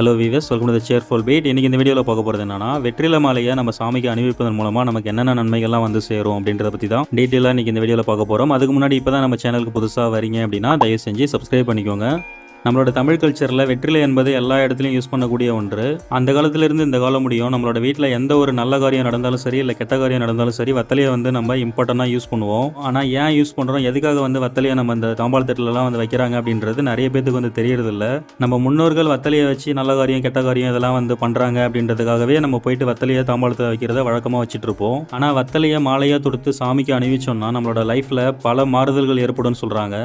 Hello viewers welcome to cheerful beat இன்றைக்கி இந்த வீடியோவில் பார்க்க போகிறது என்னன்னா வெற்றில மாலையை நம்ம சாமிக்கு அணிவிப்பதன் மூலமாக நமக்கு என்னென்ன நன்மைகள்லாம் வந்து சேரும் அப்படின்றத பற்றி தான் டீட்டெயிலாக இன்றைக்கி இந்த வீடியோவில் பார்க்க போகிறோம் அதுக்கு முன்னாடி இப்போ தான் நம்ம சேனலுக்கு புதுசாக வரீங்க அப்படின்னா தயவு செஞ்சு சப்ஸ்கிரைப் பண்ணிக்கோங்க. நம்மளோட தமிழ் கல்ச்சரில் வெற்றிலை என்பது எல்லா இடத்துலையும் யூஸ் பண்ணக்கூடிய ஒன்று. அந்த காலத்திலிருந்து இந்த காலம் முடியும். நம்மளோட வீட்டில் எந்த ஒரு நல்ல காரியம் நடந்தாலும் சரி இல்லை கெட்ட காரியம் நடந்தாலும் சரி வத்தலையை வந்து நம்ம இம்பார்ட்டண்ட்டாக யூஸ் பண்ணுவோம். ஆனால் ஏன் யூஸ் பண்ணுறோம் எதுக்காக வந்து வத்தலையை நம்ம இந்த தாம்பாள் தட்டிலலாம் வந்து வைக்கிறாங்க அப்படின்றது நிறைய பேத்துக்கு வந்து தெரியறதில்ல. நம்ம முன்னோர்கள் வத்தலையை வச்சு நல்ல காரியம் கெட்ட காரியம் இதெல்லாம் வந்து பண்ணுறாங்க அப்படின்றதுக்காகவே நம்ம போயிட்டு வத்தலையை தாம்பாளத்தை வைக்கிறத வழக்கமாக வச்சுட்டு இருப்போம் ஆனால் வத்தலையை மாலையாக தொடுத்து சாமிக்கு அணிவிச்சோம்னா நம்மளோட லைஃப்பில் பல மாறுதல்கள் ஏற்படும்னு சொல்கிறாங்க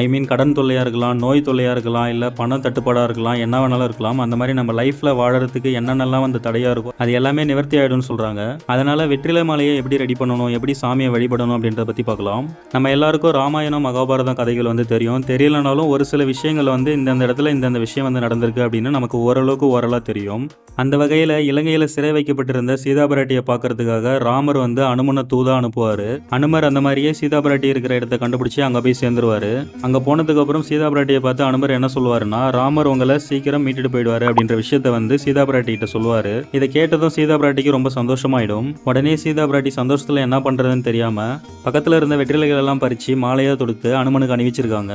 ஐ மீன் கடன் தொல்லையாக இருக்கலாம் நோய் தொல்லையாக இருக்கலாம் இல்லை பண தட்டுப்பாடாக இருக்கலாம் என்ன வேணாலும் இருக்கலாம். அந்த மாதிரி நம்ம லைஃப்பில் வாழறதுக்கு என்னென்னலாம் வந்து தடையாக இருக்கும் அது எல்லாமே நிவர்த்தி ஆகிடும்னு சொல்கிறாங்க அதனால் வெற்றிலை மாலையை எப்படி ரெடி பண்ணணும் எப்படி சாமியை வழிபடணும் அப்படின்றத பற்றி பார்க்கலாம். நம்ம எல்லாருக்கும் ராமாயணம் மகாபாரதம் கதைகள் வந்து தெரியும். தெரியலனாலும் ஒரு சில விஷயங்கள் வந்து இந்தந்த இடத்துல இந்தந்த விஷயம் வந்து நடந்திருக்கு அப்படின்னு நமக்கு ஓரளவுக்கு ஓரளவு தெரியும். அந்த வகையில் இலங்கையில் சிறை வைக்கப்பட்டிருந்த சீதாபராட்டியை பார்க்கறதுக்காக ராமர் வந்து அனுமனை தூதா அனுப்புவார். அனுமர் அந்த மாதிரியே சீதா பிராட்டி இருக்கிற இடத்த கண்டுபிடிச்சி அங்கே போய் சேர்ந்துருவார். அங்கே போனதுக்கப்புறம் சீதா பிராட்டியை பார்த்து அனுமர் என்ன சொல்லுவாருன்னா ராமர் உங்களை சீக்கிரம் மீட்டுட்டு போயிடுவாரு அப்படின்ற விஷயத்த வந்து சீதா பிராட்டி கிட்ட சொல்லுவாரு. இதை கேட்டதும் சீதா பிராட்டிக்கு ரொம்ப சந்தோஷமாயிடும். உடனே சீதா பிராட்டி சந்தோஷத்துல என்ன பண்றதுன்னு தெரியாம பக்கத்துல இருந்த வெற்றிலைகள் எல்லாம் பறிச்சு மாலையா தொடுத்து அனுமனுக்கு அணிவிச்சிருக்காங்க.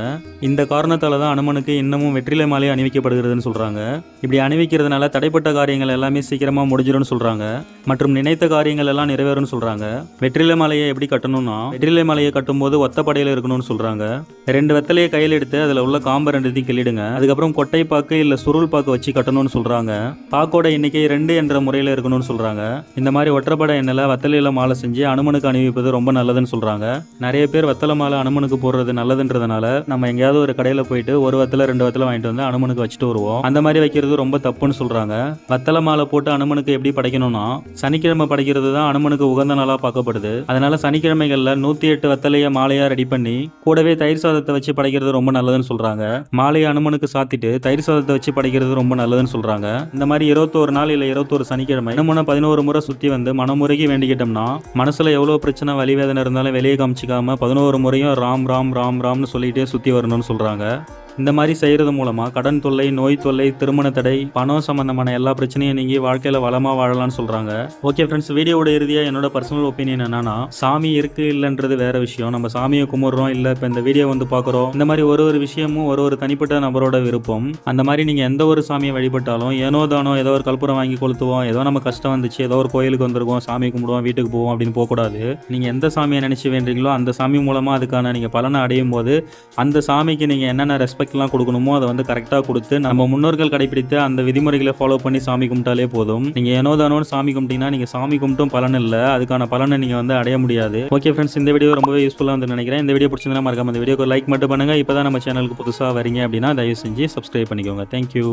இந்த காரணத்தால தான் அனுமனுக்கு இன்னமும் வெற்றிலை மாலை அணிவிக்கப்படுகிறதுன்னு சொல்றாங்க. இப்படி அணிவிக்கிறதுனால தடைப்பட்ட காரியங்கள் எல்லாமே சீக்கிரமா முடிஞ்சிடும்னு சொல்றாங்க. மற்றும் நினைத்த காரியங்கள் எல்லாம் நிறைவேறும்னு சொல்றாங்க. வெற்றிலை மாலையை எப்படி கட்டணும்னா வெற்றிலை மாலையை கட்டும்போது ஒத்தப்படையில இருக்கணும்னு சொல்றாங்க. ரெண்டு வெத்தலையை கையில் எடுத்து அதில் உள்ள காம்பை ரெண்டுத்தையும் கிள்ளிடுங்க. அதுக்கப்புறம் கொட்டை பாக்கு இல்லை சுருள் பாக்கு வச்சு கட்டணும்னு சொல்கிறாங்க பாக்கோட எண்ணிக்கை ரெண்டு என்ற முறையில் இருக்கணும்னு சொல்கிறாங்க இந்த மாதிரி ஒற்றைப்படை எண்ணெயில் வெத்தலையில் மாலை செஞ்சு அனுமனுக்கு அணிவிப்பது ரொம்ப நல்லதுன்னு சொல்கிறாங்க நிறைய பேர் வெத்தலை மாலை அனுமனுக்கு போடுறது நல்லதுன்றதுனால நம்ம எங்கேயாவது ஒரு கடையில் போயிட்டு ஒரு வெத்தலை ரெண்டு வெத்தலை வாங்கிட்டு வந்து அனுமனுக்கு வச்சுட்டு வருவோம். அந்த மாதிரி வைக்கிறது ரொம்ப தப்புன்னு சொல்கிறாங்க வெத்தலை மாலை போட்டு அனுமனுக்கு எப்படி படைக்கணும்னா சனிக்கிழமை படைக்கிறது தான் அனுமனுக்கு உகந்த நாளாக பார்க்கப்படுது. அதனால சனிக்கிழமைகளில் நூற்றி எட்டு வெத்தலையை மாலையாக ரெடி பண்ணி கூடவே தயிர் சாதத்தை வச்சு படைக்கிறது ரொம்ப நல்லதுன்னு சொல்றாங்க. மாலையை அனுமனுக்கு சாத்திட்டு தயிர் சாதத்தை வச்சு படைக்கிறது ரொம்ப நல்லதுன்னு சொல்றாங்க. இந்த மாதிரி இருபத்தோரு நாள் இல்லை இருபத்தோரு சனிக்கிழமை அனுமனை பதினோரு முறை சுற்றி வந்து மனமுறைக்கு வேண்டிக்கிட்டோம்னா மனசுல எவ்வளோ பிரச்சனை வலி வேதனை இருந்தாலும் வெளியே காமிச்சிக்காம பதினோரு முறையும் ராம் ராம் ராம் ராம்னு சொல்லிட்டே சுற்றி வரணும்னு சொல்றாங்க. இந்த மாதிரி செய்கிறது மூலமாக கடன் தொல்லை நோய் தொல்லை திருமண தடை பணம் சம்மந்தமான எல்லா பிரச்சனையும் நீங்கி வாழ்க்கையில் வளமாக வாழலாம்னு சொல்கிறாங்க ஓகே ஃப்ரெண்ட்ஸ் வீடியோட இறுதியாக என்னோட பர்சனல் ஒப்பீனியன் என்னன்னா சாமி இருக்கு இல்லைன்றது வேற விஷயம். நம்ம சாமியை கும்பிட்றோம் இல்லை இப்போ இந்த வீடியோ வந்து பார்க்குறோம். இந்த மாதிரி ஒரு ஒரு விஷயமும் ஒரு ஒரு தனிப்பட்ட நபரோட விருப்பம். அந்த மாதிரி நீங்கள் எந்த ஒரு சாமியை வழிபட்டாலும் ஏனோ தானோ ஏதோ ஒரு கல்புரம் வாங்கி கொளுத்துவோம். ஏதோ நம்ம கஷ்டம் வந்துச்சு ஏதோ ஒரு கோயிலுக்கு வந்திருக்கோம் சாமி கும்பிடுவோம் வீட்டுக்கு போவோம் அப்படின்னு போகக்கூடாது. நீங்கள் எந்த சாமியை நினச்சி வேண்டீங்களோ அந்த சாமி மூலமாக அதுக்கான நீங்கள் பலனை அடையும் போது அந்த சாமிக்கு நீங்கள் என்னென்ன ரெஸ்பெக்ட் ரெஸ்பெக்ட்லாம் கொடுக்கணுமோ அதை வந்து கரெக்டாக கொடுத்து நம்ம முன்னோர்கள் கடைபிடித்த அந்த விதிமுறைகளை ஃபாலோ பண்ணி சாமி கும்பிட்டாலே போதும். நீங்கள் ஏனோ தானோன்னு சாமி கும்பிட்டீங்கன்னா நீங்கள் சாமி கும்பிட்டும் பலன் இல்லை. அதுக்கான பலனை நீங்கள் வந்து அடைய முடியாது. ஓகே ஃப்ரெண்ட்ஸ் இந்த வீடியோ ரொம்பவே யூஸ்ஃபுல்லாக வந்து நினைக்கிறேன். இந்த வீடியோ பிடிச்சிருந்தா மறக்காம இந்த வீடியோக்கு லைக் மட்டும் பண்ணுங்கள் இப்போ தான் நம்ம சேனலுக்கு புதுசாக வரீங்க அப்படின்னா தயவு செஞ்சு சப்ஸ்கிரைப் பண்ணிக்கோங்க. தேங்க்யூ